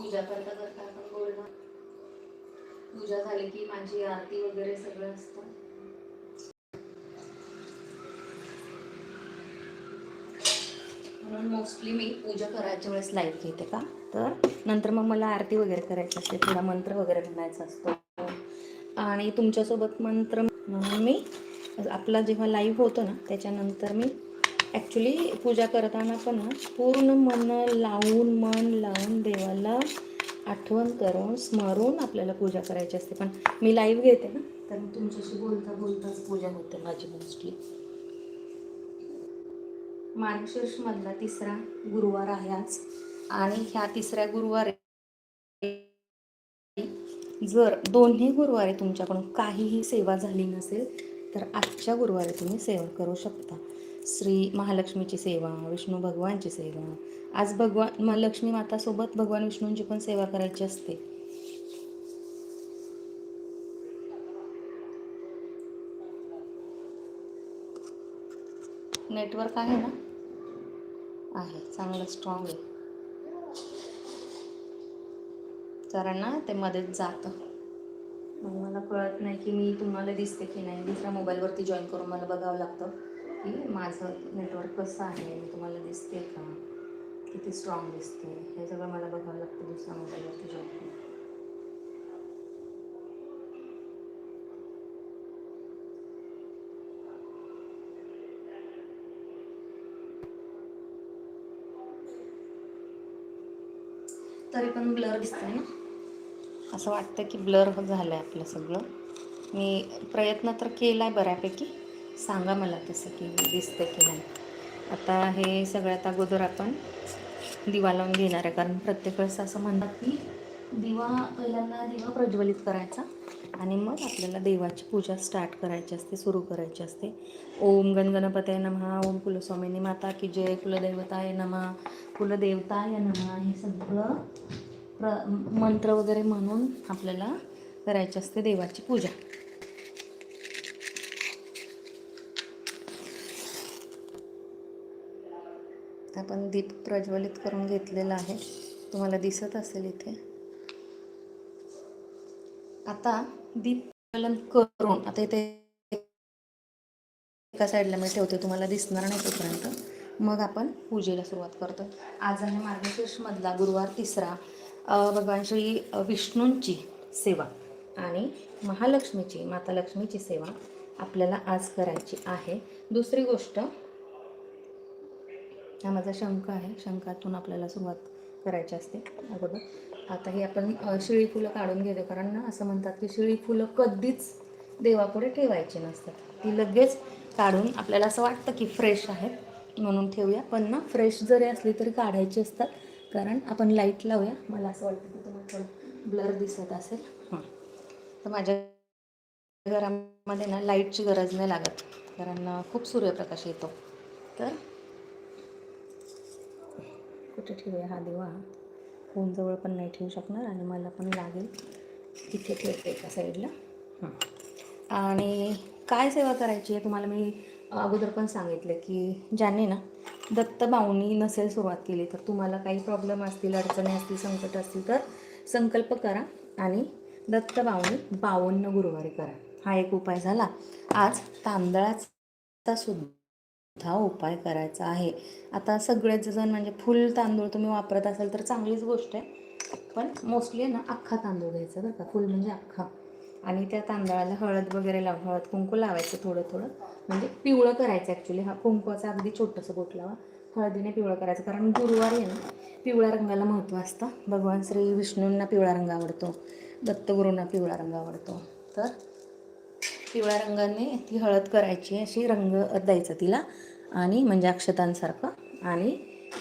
पूजा करता करता आपण बोलणं पूजा झाली की माझी आरती वगैरे सगळं असतं. म्हणून मोस्टली मी पूजा करायच्या वेळेस लाईव्ह घेते का? तर नंतर मग मला आरती वगैरे करायची असते थोडा मंत्र वगैरे म्हणायचा असतो. आणि तुमच्यासोबत मंत्र म्हणून मी आपला जेव्हा लाईव्ह होतो ना त्याच्यानंतर मी ॲक्च्युली पूजा करताना पण पूर्ण मन लावून मन लावून देवाला आठवण करून स्मरून आपल्याला पूजा करायची असते. पण मी लाईव्ह घेते ना तर तुमच्याशी बोलता बोलताच पूजा होते माझी मोस्टली मार्गशीर्ष तिसरा गुरुवार आहे आज. आणि ह्या तिसऱ्या गुरुवारी जर दोन्ही गुरुवारी तुमच्याकडून काहीही सेवा झाली नसेल तर आजच्या गुरुवारी तुम्ही सेवा करू शकता. श्री महालक्ष्मीची सेवा विष्णू भगवानची सेवा. आज भगवान म- लक्ष्मी मातासोबत भगवान विष्णूंची पण सेवा करायची असते. नेटवर्क आहे ना? आहे चांगलं स्ट्रॉंग आहे. कारण ना ते मध्येच जातं. मग मला कळत नाही की मी तुम्हाला दिसते की नाही. दुसऱ्या मोबाईलवरती जॉईन करून मला बघावं लागतं. की माझं नेटवर्क कसं आहे? मी तुम्हाला दिसते का? किती स्ट्रॉंग दिसते? हे सगळं मला बघावं लागतं दुसऱ्या मोबाईलवरती जॉईन तरी पण ब्लर दिसतंय ना? असं वाटतं की ब्लर झालं आहे आपलं सगळं. मी प्रयत्न तर केला आहे बऱ्यापैकी. सांगा मला तसं की दिसतं की नाही. आता हे सगळ्यात अगोदर आपण दिवा लावून घेणार आहे. कारण प्रत्येक वेळेस असं म्हणतात की दिवा पहिल्यांदा दिवा प्रज्वलित करायचा आणि मग आपल्याला देवाची पूजा स्टार्ट करायची असते सुरू करायची असते. ओम गणगणपतय नमः ओम कुलस्वामिनी माता की जय कुलदैवताय नमः कुलदेवताय नमः. हे सगळं प्र मंत्र वगैरे म्हणून आपल्याला करायची असते देवाची पूजा. आपण दीप प्रज्वलित करून घेतलेला आहे. तुम्हाला दिसत असेल इथे. आता दीप प्रज्वलन करून आता इथे एका साईडला मी ठेवते तुम्हाला दिसणार नाही तोपर्यंत. मग आपण पूजेला सुरुवात करतो. आज आहे मार्गशीर्षमधला गुरुवार तिसरा. भगवान श्री विष्णूंची सेवा आणि महालक्ष्मीची माता लक्ष्मीची सेवा आपल्याला आज करायची आहे. दुसरी गोष्ट हा माझा शंख आहे. शंखातून आपल्याला सुरुवात करायची असते अगोदर. आता हे आपण शिळी फुलं काढून घेतो. कारण ना असं म्हणतात की शिळी फुलं कधीच देवापुढे ठेवायची नसतात. ती लगेच काढून आपल्याला असं वाटतं की फ्रेश आहेत म्हणून ठेवूया. पण ना फ्रेश जरी असली तरी काढायची असतात. कारण आपण लाइट लावूया. मला असं वाटतं की तुम्हाला थोडं ब्लर दिसत असेल. हां. तर माझ्या घरामध्ये ना लाईटची गरज नाही लागत. कारण खूप सूर्यप्रकाश येतो. तर कुठे ठेवूया हा दिवा? फोनजवळ पण नाही ठेवू शकणार आणि मला पण लागेल. इथे ठेवते एका साईडला. हां. आणि काय सेवा करायची आहे? तुम्हाला मी अगोदर पण सांगितलं की ज्यांनी ना दत्तबाऊंनी नसेल सुरुवात केली तर तुम्हाला काही प्रॉब्लेम असतील अडचणी असतील संकट असतील तर संकल्प करा आणि दत्तबाऊंनी बावन्न गुरुवारी करा. हा एक उपाय झाला. आज तांदळाचा सुद्धा उपाय करायचा आहे. आता सगळेच जण म्हणजे फुल तांदूळ तुम्ही वापरत असाल तर चांगलीच गोष्ट आहे. पण मोस्टली ना अख्खा तांदूळ घ्यायचा बरं का फुल म्हणजे अख्खा. आणि त्या तांदळाला हळद वगैरे लाव हळद कुंकू लावायचं थोडं थोडं. म्हणजे पिवळं करायचं ॲक्च्युली हा कुंकवाचं अगदी छोटंसं बोट लावा. हळदीने पिवळं करायचं. कारण गुरुवारी आहे ना पिवळ्या रंगाला महत्त्व असतं. भगवान श्री विष्णूंना पिवळा रंग आवडतो. दत्तगुरूंना पिवळा रंग आवडतो. तर पिवळ्या रंगाने ती हळद करायची अशी रंग द्यायचा तिला आणि म्हणजे अक्षतांसारखं. आणि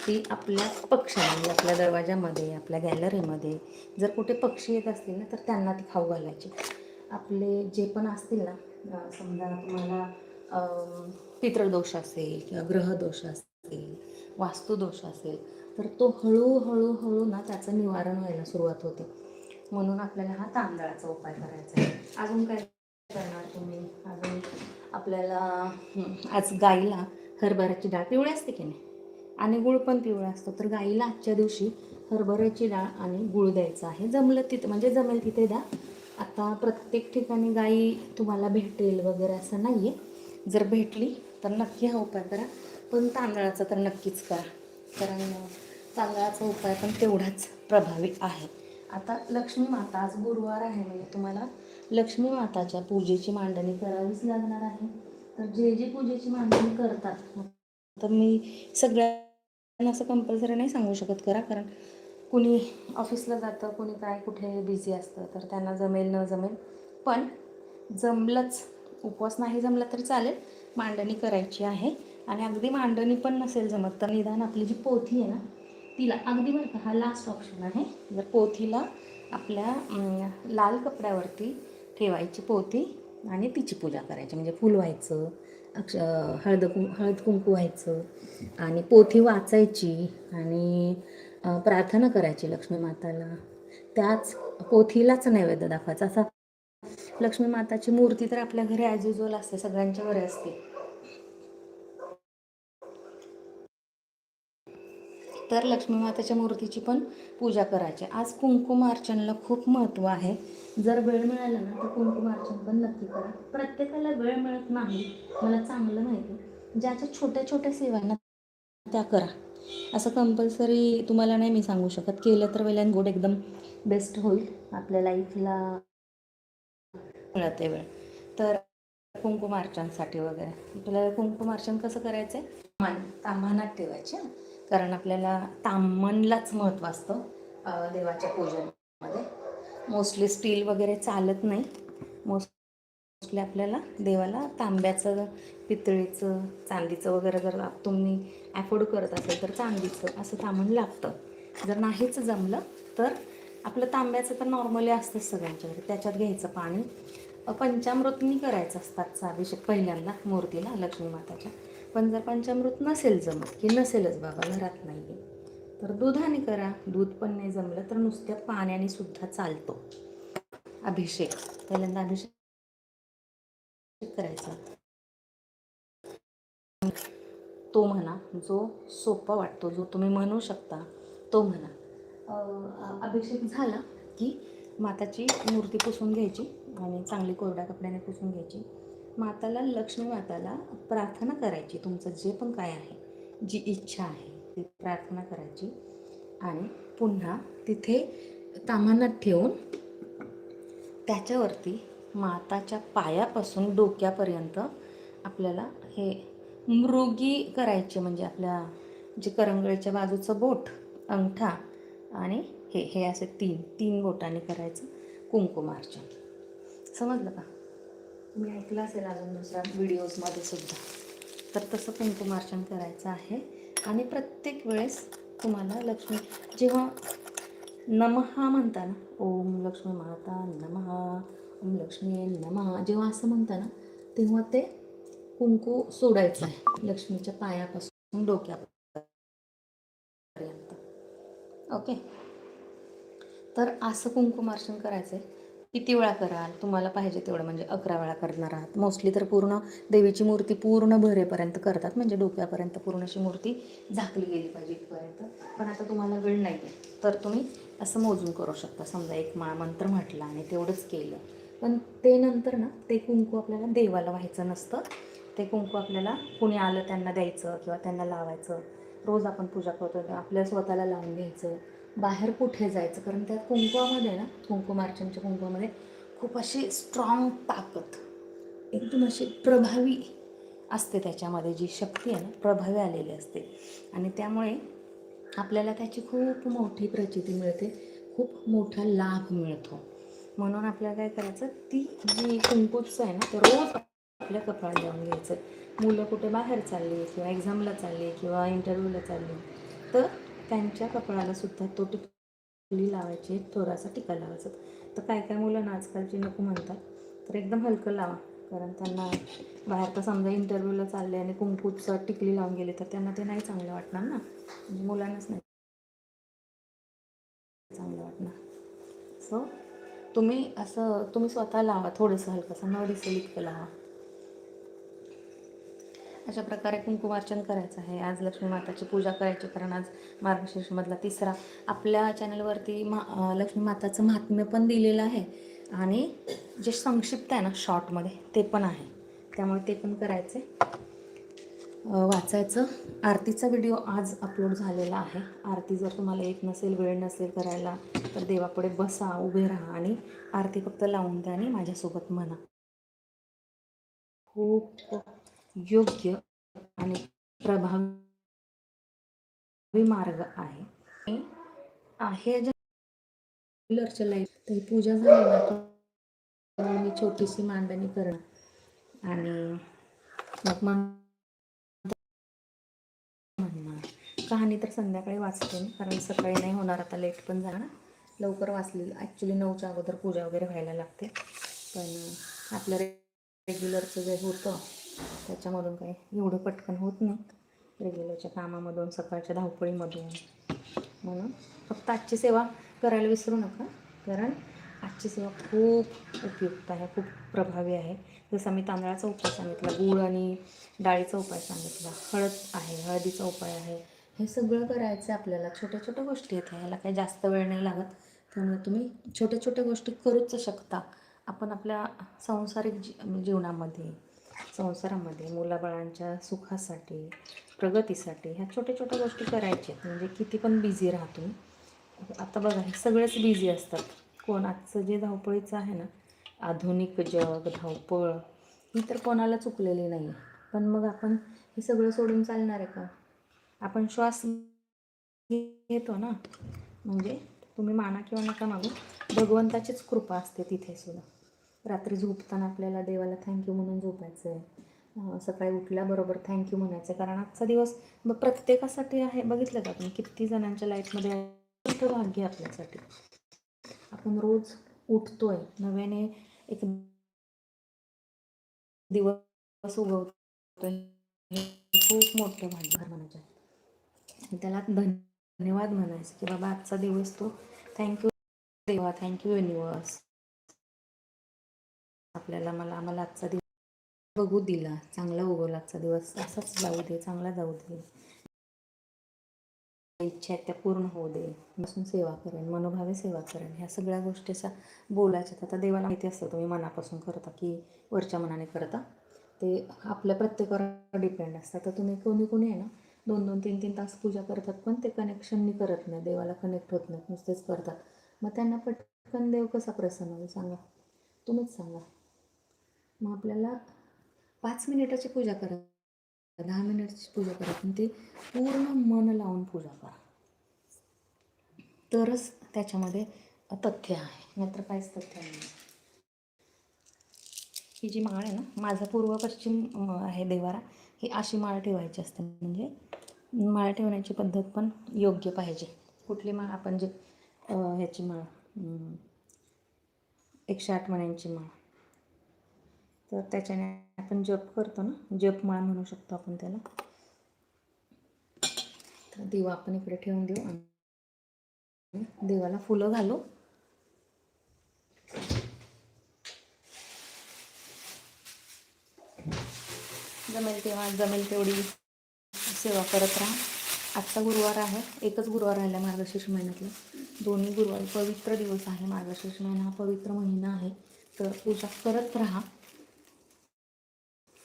ती आपल्या पक्षी म्हणजे आपल्या दरवाजामध्ये आपल्या गॅलरीमध्ये जर कुठे पक्षी येत असतील ना तर त्यांना ती खाऊ घालायची. आपले जे पण असतील ना समजा तुम्हाला पितृदोष असेल किंवा ग्रहदोष असेल वास्तुदोष असेल तर तो हळूहळू हळू ना त्याचं निवारण व्हायला सुरुवात होते. म्हणून आपल्याला हा तांदळाचा उपाय करायचा आहे. अजून काय करणार? तुम्ही. अजून आपल्याला आज गाईला हरभऱ्याची डाळ पिवळी असते की नाही? आणि गुळ पण पिवळा असतो. तर गाईला आजच्या दिवशी हरभऱ्याची डाळ आणि गुळ द्यायचा आहे. जमलं तिथं म्हणजे जमेल तिथे द्या. आता प्रत्येक ठिकाणी गाई तुम्हाला भेटेल वगैरे असं नाही आहे जर भेटली तर नक्की हा उपाय करा. पण तांदळाचा तर नक्कीच करा. कारण तांदळाचा उपाय पण तेवढाच प्रभावी आहे. आता लक्ष्मी माता आज गुरुवार आहे म्हणजे तुम्हाला लक्ष्मी माताच्या पूजेची मांडणी करावीच लागणार आहे. तर जे जे पूजेची मांडणी करतात तर मी सगळ्यांना असं कंपल्सरी नाही सांगू शकत करा कारण कुणी ऑफिसला जातं कुणी काय कुठे बिझी असतं तर त्यांना जमेल न जमेल. पण जमलंच उपवास नाही जमला तरी चालेल मांडणी करायची आहे. आणि अगदी मांडणी पण नसेल जमत तर निदान आपली जी पोथी आहे ना तिला अगदी बरं का हा लास्ट ऑप्शन आहे. जर पोथीला आपल्या लाल कपड्यावरती ठेवायची पोथी आणि तिची पूजा करायची. म्हणजे फुल व्हायचं अक्ष हळद कुं हळद कुंकू व्हायचं आणि पोथी वाचायची आणि प्रार्थना करायची लक्ष्मी माताला. त्याच पोथीलाच नैवेद्य दाखवायचा. असा लक्ष्मी माताची मूर्ती तर आपल्या घरी ॲज असते सगळ्यांच्या घरी असते. तर लक्ष्मी माताच्या मूर्तीची पण पूजा करायची. आज कुंकुमार्चनला खूप महत्त्व आहे. जर वेळ मिळाला ना तर कुंकुमार्चन पण नक्की करा. प्रत्येकाला वेळ मिळत नाही मला चांगलं माहिती ज्याच्या छोट्या छोट्या सेवांना त्या करा. असं कंपल्सरी तुम्हाला नाही मी सांगू शकत. केलं तर वेल अँड गुड एकदम बेस्ट होईल. आपल्या लाईफला मिळते वेळ. तर कुंकुमार्चनसाठी वगैरे. आपल्याला कुंकुमार्चन कसं करायचं आहे तामानात ठेवायचे हां. कारण आपल्याला तामणलाच महत्त्व असतं देवाच्या पूजनमध्ये मोस्टली स्टील वगैरे चालत नाही. मोस्टली आपल्याला देवाला तांब्याचं पितळीचं चांदीचं वगैरे जर तुम्ही ॲफोर्ड करत असेल तर चांदीचं असं तामण लागतं. जर नाहीच जमलं तर आपलं तांब्याचं तर नॉर्मली असतंच सगळ्यांच्याकडे. त्याच्यात घ्यायचं पाणी. पंचामृतनी करायचं असतात अभिषेक पहिल्यांदा मूर्तीला लक्ष्मी माताच्या पण जर पंचामृत नसेल जमत की नसेलच बाबा घरात नाही आहे तर दुधाने करा. दूध पण नाही जमलं तर नुसत्या पाण्याने सुद्धा चालतो. अभिषेक पहिल्यांदा अभिषेक करायचा. तो म्हणा जो सोपा वाटतो जो तुम्ही म्हणू शकता तो म्हणा. अभिषेक झाला की माताची मूर्ती पुसून घ्यायची आणि चांगली कोरड्या कपड्याने पुसून घ्यायची. माताला लक्ष्मी माताला प्रार्थना करायची. तुमचं जे पण काय आहे जी इच्छा आहे ती प्रार्थना करायची. आणि पुन्हा तिथे तामानात ठेवून त्याच्यावरती माताच्या पायापासून डोक्यापर्यंत आपल्याला हे मृगी करायचे. म्हणजे आपल्या जे करंगळीच्या बाजूचं बोट अंगठा आणि हे हे असे तीन तीन बोटाने करायचं कुंकुमार्चन. समजलं का? तुम्ही ऐकलं असेल अजून दुसऱ्या व्हिडिओजमध्ये सुद्धा तर तसं कुंकुमार्चन करायचं आहे. आणि प्रत्येक वेळेस तुम्हाला लक्ष्मी जेव्हा नमहा म्हणता ना ओम लक्ष्मी माता नमहा ओम लक्ष्मी नमहा जेव्हा असं म्हणता ना तेव्हा ते कुंकू सोडायचं आहे. लक्ष्मीच्या पायापासून डोक्यापर्यंत. ओके? तर असं कुंकुमार्चन करायचं आहे किती वेळा कराल? तुम्हाला पाहिजे तेवढं म्हणजे अकरा वेळा करणार आहात. मोस्टली तर पूर्ण देवीची मूर्ती पूर्ण भरेपर्यंत करतात. म्हणजे डोक्यापर्यंत पूर्ण अशी मूर्ती झाकली गेली पाहिजे इथपर्यंत. पण आता तुम्हाला वेळ नाही आहे तर तुम्ही असं मोजून करू शकता. समजा एक मा मंत्र म्हटला आणि तेवढंच केलं. पण ते नंतर ना ते कुंकू आपल्याला देवाला व्हायचं नसतं. ते कुंकू आपल्याला कुणी आलं त्यांना द्यायचं किंवा त्यांना लावायचं. रोज आपण पूजा करतो आपल्या स्वतःला लावून घ्यायचं. बाहेर कुठे जायचं? कारण त्या कुंकवामध्ये ना कुंकुमार्चनच्या कुंकवामध्ये खूप अशी स्ट्रॉंग ताकद एकदम अशी प्रभावी असते त्याच्यामध्ये जी शक्ती आहे ना प्रभावी आलेली असते. आणि त्यामुळे आपल्याला त्याची खूप मोठी प्रचिती मिळते खूप मोठा लाभ मिळतो. म्हणून आपल्याला काय करायचं ती जी कुंकूचं आहे ना ते रोज आपल्या कपाळात लावून घ्यायचं. मुलं कुठे बाहेर चालली किंवा एक्झामला चालली किंवा इंटरव्ह्यूला चालली तर त्यांच्या कपाळाला सुद्धा तो टिकली लावायची थोडासा टिका लावायचा तर काय काय मुलं आजकालची नको म्हणतात तर एकदम हलकं लावा. कारण त्यांना बाहेर तर समजा इंटरव्ह्यूला चालले आणि कुंकूचं टिकली लावून गेले तर त्यांना ते नाही चांगलं वाटणार ना? म्हणजे मुलांनाच नाही चांगलं वाटणार. सो तुम्ही असं तुम्ही स्वतः लावा थोडंसं हलकंसं न दिसेल इतकं लावा. अशा प्रकारे कुंकुमार्चन करायचं आहे. आज लक्ष्मी माताची पूजा करायची कारण आज मार्गशीर्षमधला तिसरा आपल्या चॅनलवरती मा लक्ष्मी माताचं महात्म्य पण दिलेलं आहे. आणि जे संक्षिप्त आहे ना शॉर्टमध्ये ते पण आहे. त्यामुळे ते पण करायचे वाचायचं. आरतीचा व्हिडिओ आज अपलोड झालेला आहे. आरती जर तुम्हाला येत नसेल वेळ नसेल करायला तर देवापुढे बसा उभे राहा आणि आरती फक्त लावून द्या आणि माझ्यासोबत म्हणा. खूप योग्य आणि प्रभावी मार्ग आहे. हे जे रेग्युलरच्या लाईफ तर पूजा झाली ना तर मी छोटीशी मांडणी करणं आणि मग म्हणणार. कहाणी तर संध्याकाळी वाचते मी कारण सकाळी नाही होणार आता लेट पण जाणार लवकर वाचली. ॲक्च्युली नऊच्या अगोदर पूजा वगैरे व्हायला लागते. पण आपलं रेग्युलरचं जे होतं त्याच्यामधून काही एवढं पटकन होत नाही. रेग्युलरच्या कामामधून सकाळच्या धावपळीमधून. म्हणून फक्त आजची सेवा करायला विसरू नका. कारण आजची सेवा खूप उपयुक्त आहे खूप प्रभावी आहे. जसं मी तांदळाचा उपाय सांगितला गूळ आणि डाळीचा उपाय सांगितला हळद आहे हळदीचा उपाय आहे. हे सगळं करायचं आहे आपल्याला छोट्या छोट्या गोष्टी आहेत. ह्याला काही जास्त वेळ नाही लागत. त्यामुळे तुम्ही छोट्या छोट्या गोष्टी करूच शकता. आपण आपल्या सांसारिक जी जीवनामध्ये संसारामध्ये मुलाबाळांच्या सुखासाठी प्रगतीसाठी ह्या छोट्या छोट्या गोष्टी करायच्या. आहेत. म्हणजे किती पण बिझी राहतो. आता बघा हे सगळेच बिझी असतात. कोण आजचं जे धावपळीचं आहे ना आधुनिक जग धावपळ ही तर कोणाला चुकलेली नाही आहे पण मग आपण हे सगळं सोडून चालणार आहे का? आपण श्वास घेतो ना. म्हणजे तुम्ही माना किंवा नका मागू भगवंताचीच कृपा असते तिथे सुद्धा. रात्री झोपताना आपल्याला देवाला थँक्यू म्हणून झोपायचं आहे सकाळी उठल्याबरोबर थँक्यू म्हणायचं आहे कारण आजचा दिवस मग प्रत्येकासाठी आहे. बघितलं का तुम्ही? किती जणांच्या लाईफमध्ये मोठं भाग्य आहे आपल्यासाठी. आपण रोज उठतोय. नव्याने एक दिवस उगवतोय. खूप मोठं भाग्य म्हणायचं त्याला धन्यवाद म्हणायचं की बाबा आजचा दिवस तो थँक्यू देवा थँक्यू युनिवर्स आपल्याला मला आम्हाला आजचा दिवस बघू दिला. चांगला उगवला आजचा दिवस. असाच जाऊ दे चांगला जाऊ दे. इच्छा आहेत त्या पूर्ण होऊ दे. बसून सेवा करेन मनोभावे सेवा करेन. ह्या सगळ्या गोष्टीचा बोलायच्या आता देवाला माहिती असतं तुम्ही मनापासून करता की वरच्या मनाने करता ते आपल्या प्रत्येकावर डिपेंड असतं. तर तुम्ही कोणी कोणी आहे ना दोन दोन तीन तीन तास पूजा करतात पण ते कनेक्शननी करत नाही. देवाला कनेक्ट होत नाहीत नुसतेच करतात. मग त्यांना पटकन देव कसा प्रसन्न होईल? सांगा. तुम्हीच सांगा. मग आपल्याला पाच मिनिटाची पूजा करा दहा मिनिटाची पूजा करा पण ते पूर्ण मन लावून पूजा करा. तरच त्याच्यामध्ये तथ्य आहे नाहीतर काहीच तथ्य नाही ही जी माळ आहे ना माझा पूर्व पश्चिम आहे देवारा ही अशी माळ ठेवायची असते. म्हणजे माळ ठेवण्याची पद्धत पण योग्य पाहिजे. कुठली माळ? आपण जे ह्याची माळ एकशे आठ मण्यांची माळ. तर त्याच्याने आपण जप करतो ना जपमाळ म्हणू शकतो आपण त्याला. तर दिवा आपण इकडे ठेवून देऊ आणि देवाला फुलं घालू. जमेल तेव्हा जमेल तेवढी सेवा करत राहा. आजचा गुरुवार आहे एकच गुरुवार राहिला मार्गशीर्ष महिन्यातला. दोन्ही गुरुवार पवित्र दिवस आहे मार्गशीर्ष महिना हा पवित्र महिना आहे. तर पूजा करत राहा.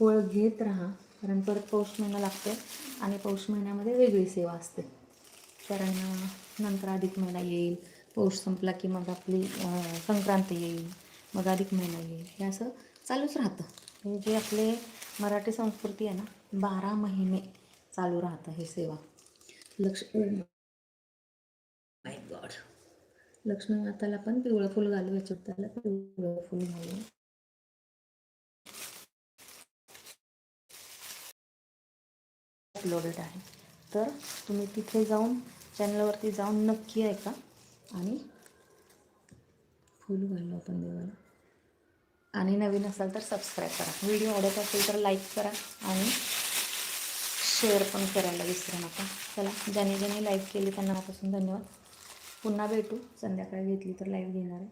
फळ घेत राहा कारण परत पौष महिना लागतो आणि पौष महिन्यामध्ये वेगळी सेवा असते. कारण नंतर अधिक महिना येईल पौष संपला की मग आपली संक्रांत येईल मग अधिक महिना येईल हे असं चालूच राहतं. हे जे आपले मराठी संस्कृती आहे ना बारा महिने चालू राहतं हे सेवा. लक्ष माय गॉड लक्ष्मी माताला पण पिवळं फुल घालू याच्यात त्याला पिवळं फुल घालू. अपलोडेड आहे. तर तुम्ही तिथे जाऊन चॅनलवरती जाऊन नक्की ऐका आणि फुल घालू आपण देवाला. आणि नवीन असाल तर सबस्क्राईब करा. व्हिडिओ आवडत असेल तर लाईक करा आणि शेअर पण करायला विसरू नका. चला ज्याने ज्याने लाईव्ह केली त्यांना मनापासून धन्यवाद. पुन्हा भेटू. संध्याकाळी घेतली तर लाईव्ह घेणार आहे.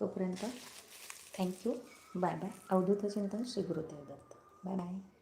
तोपर्यंत thank you bye bye Avadhoot Chintan Shri Gurudev Datta. Bye bye